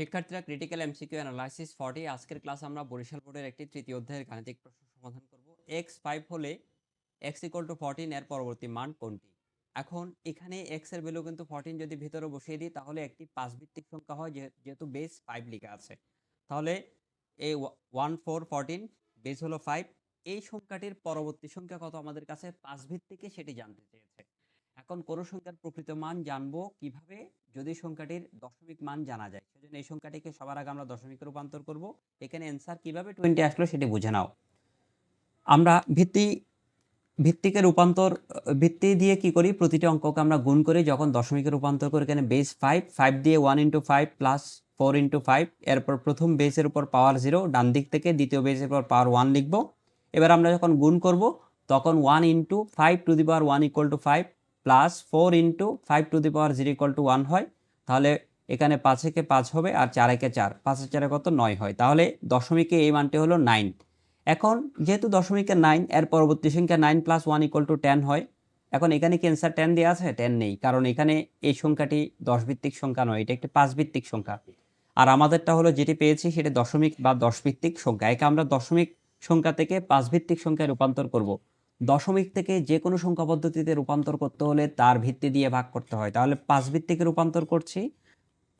শিক্ষার্থীরা critical MCQ analysis forty আজকের class আমরা বরিশাল বোর্ডের একটি তৃতীয় অধ্যায়ের গাণিতিক প্রশ্ন সমাধান করব। এক্স ফাইভ হলে এক্স ইকুয়াল টু ফোরটিন এর পরবর্তী মান কোনটি? এখন এখানে এক্সের ভ্যালু কিন্তু ফোরটিন যদি ভিতরে বসিয়ে দিই, তাহলে একটি পাঁচ ভিত্তিক সংখ্যা হয় যেহেতু বেস ফাইভ লেখা আছে। তাহলে এই ওয়ান ফোর ফোরটিন বেস হলো ফাইভ এই সংখ্যাটির পরবর্তী সংখ্যা কত আমাদের কাছে? পাঁচ ভিত্তিকে সেটি জানতে চেয়েছে। এখন কোনো সংখ্যার প্রকৃত মান জানব কীভাবে? যদি সংখ্যাটির দশমিক মান জানা যায়, সেজন্য এই সংখ্যাটিকে সবার আগে আমরা দশমিকে রূপান্তর করব। এখানে অ্যান্সার কীভাবে টোয়েন্টি আসলো সেটি বুঝে নাও। আমরা ভিত্তি, ভিত্তিকে রূপান্তর, ভিত্তি দিয়ে কি করি? প্রতিটি অঙ্ককে আমরা গুণ করি যখন দশমিকে রূপান্তর করি, এখানে বেস ফাইভ ফাইভ দিয়ে one into five plus four into five এরপর প্রথম বেসের উপর পাওয়ার জিরো ডান দিক থেকে দ্বিতীয় বেসের উপর পাওয়ার ওয়ান লিখব। এবার আমরা যখন গুণ করব, তখন one into five to the power one equal to five plus four into five to the power zero equal to one হয়, তাহলে এখানে পাঁচ একে পাঁচ হবে আর চার একে চার। পাঁচের চারে কত? নয় হয়। তাহলে দশমিকে এই মানটি হলো নাইন। এখন যেহেতু দশমিকে নাইন, এর পরবর্তী সংখ্যা nine plus one equal to ten হয়। এখন এখানে কি অ্যান্সার টেন দেওয়া আছে? টেন নেই, কারণ এখানে এই সংখ্যাটি দশ ভিত্তিক সংখ্যা নয়, এটা একটি পাঁচ ভিত্তিক সংখ্যা। আর আমাদেরটা হলো যেটি পেয়েছি, সেটি দশমিক বা দশ ভিত্তিক সংখ্যা। একে আমরা দশমিক সংখ্যা থেকে পাঁচ ভিত্তিক সংখ্যায় রূপান্তর করব। দশমিক থেকে যে কোনো সংখ্যা পদ্ধতিতে রূপান্তর করতে হলে তার ভিত্তি দিয়ে ভাগ করতে হয়। তাহলে পাঁচ ভিত্তিকে রূপান্তর করছি।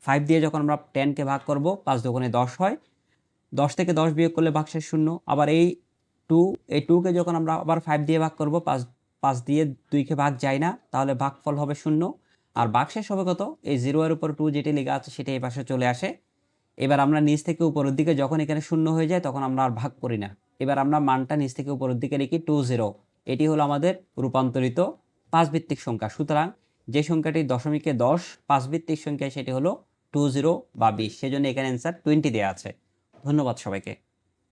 ফাইভ দিয়ে যখন আমরা টেনকে ভাগ করব, পাঁচ দোকানে দশ হয়। দশ থেকে দশ বিয়োগ করলে ভাগশেষ শূন্য। আবার এই টু এই টুকে যখন আমরা আবার ফাইভ দিয়ে ভাগ করব, পাঁচ পাঁচ দিয়ে দুইকে ভাগ যায় না, তাহলে ভাগফল হবে শূন্য। আর ভাগশেষ হবে কত? এই জিরো এর উপর টু যেটি লেখা আছে, সেটা এই পাশে চলে আসে। এবার আমরা নিচ থেকে উপরের দিকে যখন এখানে শূন্য হয়ে যায়, তখন আমরা আর ভাগ করি না। এবার আমরা মানটা নিচ থেকে উপরের দিকে লিখি টু জিরো এটি হলো আমাদের রূপান্তরিত পাঁচ ভিত্তিক সংখ্যা। সুতরাং যে সংখ্যাটি দশমিকে দশ পাঁচ ভিত্তিক সংখ্যা সেটি হলো টু জিরো বা বিশ। সেজন্য এখানে অ্যান্সার টোয়েন্টি দেওয়া আছে। ধন্যবাদ সবাইকে।